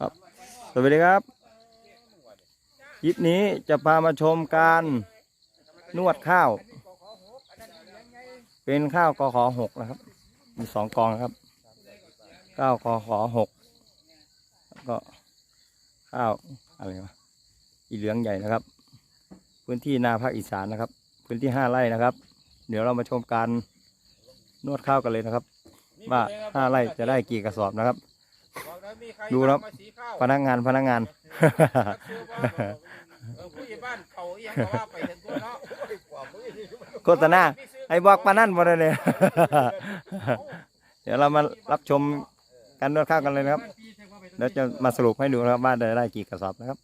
ครับ สวัสดีครับคลิปนี้จะพามาชมการนวดข้าว เป็นข้าวกขอหกนะครับ มีสองกองครับข้าวกขอหกแล้วก็ข้าวอะไรวะอีเหลืองใหญ่นะครับ พื้นที่นาภาคอีสานนะครับ พื้นที่ห้าไร่นะครับ เดี๋ยวเรามาชมการนวดข้าวกันเลยนะครับ ว่าห้าไร่จะได้กี่กระสอบนะครับ ดูครับพนักงานพนักงานผู้ใหญ่บ้านเขาเอียงก็ว่าไปเห็นตัวเนาะโฆษณาไอ้บอกปานั่นหมดเลยเนี่ยเดี๋ยวเรามารับชมการนวดข้าวกันเลยนะครับเดี๋ยวจะมาสรุปให้ดูนะครับว่าได้ได้กี่กระสอบนะครับ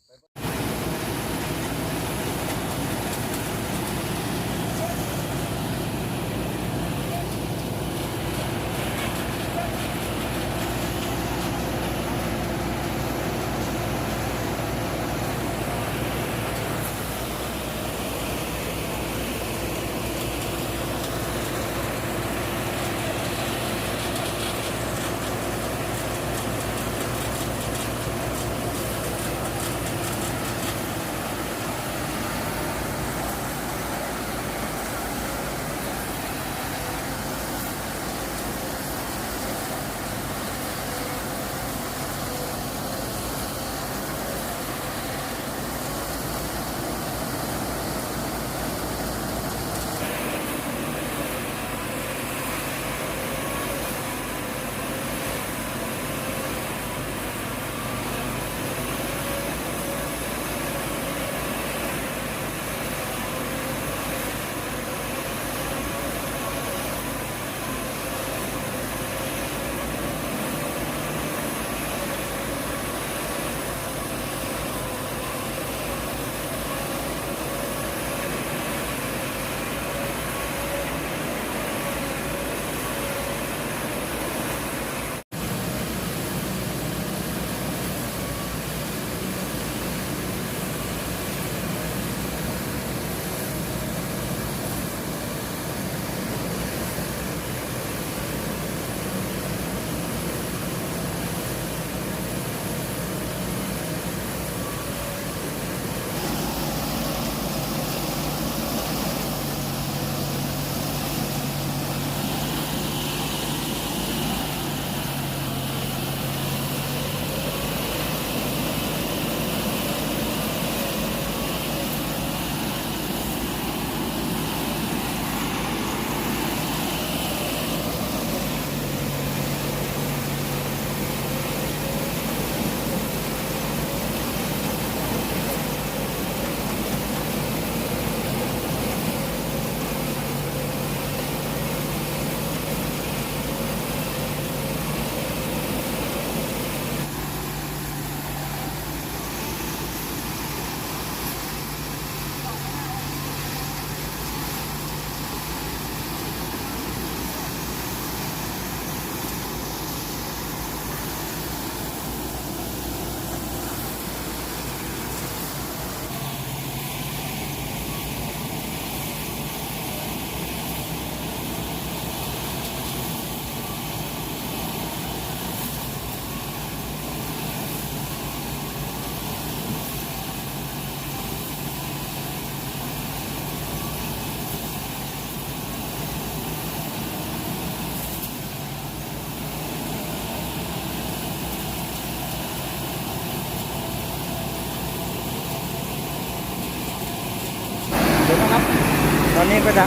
ก็จะ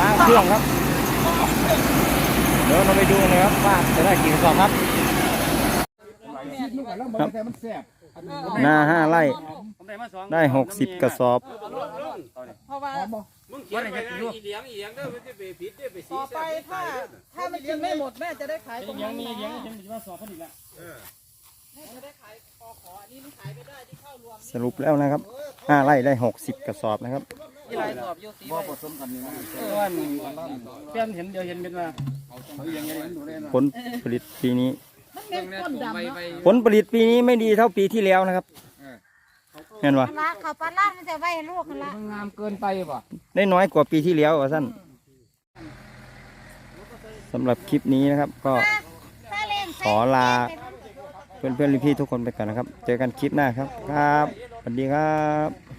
ล้างเครื่องครับ เดี๋ยวเราไปดูเลยครับว่าจะได้กี่กระสอบครับครับหน้าห้าไร่ได้หกสิบกระสอบเพราะว่ามึงเขียนไปนะอีเหลียงอีเหลียงเด้อมันจะไปผิดเด้อไปสีต่อไปถ้าถ้ามันกินไม่หมดแม่จะได้ขายตรงนั้นนะเออแม่จะได้ขายปอขออันนี้มันขายไม่ได้ที่เข้ารวมสรุปแล้วนะครับห้าไร่ได้หกสิบกระสอบนะครับ ที่ไรสอบโยตีไว้เพื่อนเห็นเดียวเห็นเป็นว่าผลผลิตปีนี้ มันเป็นก้นดำเนาะผลผลิตปีนี้ไม่ดีเท่าปีที่แล้วนะครับเห็นปะปลาร้าเขาปลาล่ามันจะไว้ลูกกันละมันงามเกินไปป่ะได้น้อยกว่าปีที่แล้วอะท่านสำหรับคลิปนี้นะครับ ก็ถ้าเล่นขอลาเพื่อนเพื่อนๆพี่ๆทุกคนไปก่อนนะครับ เจอกันคลิปหน้าครับ ครับสวัสดีครับ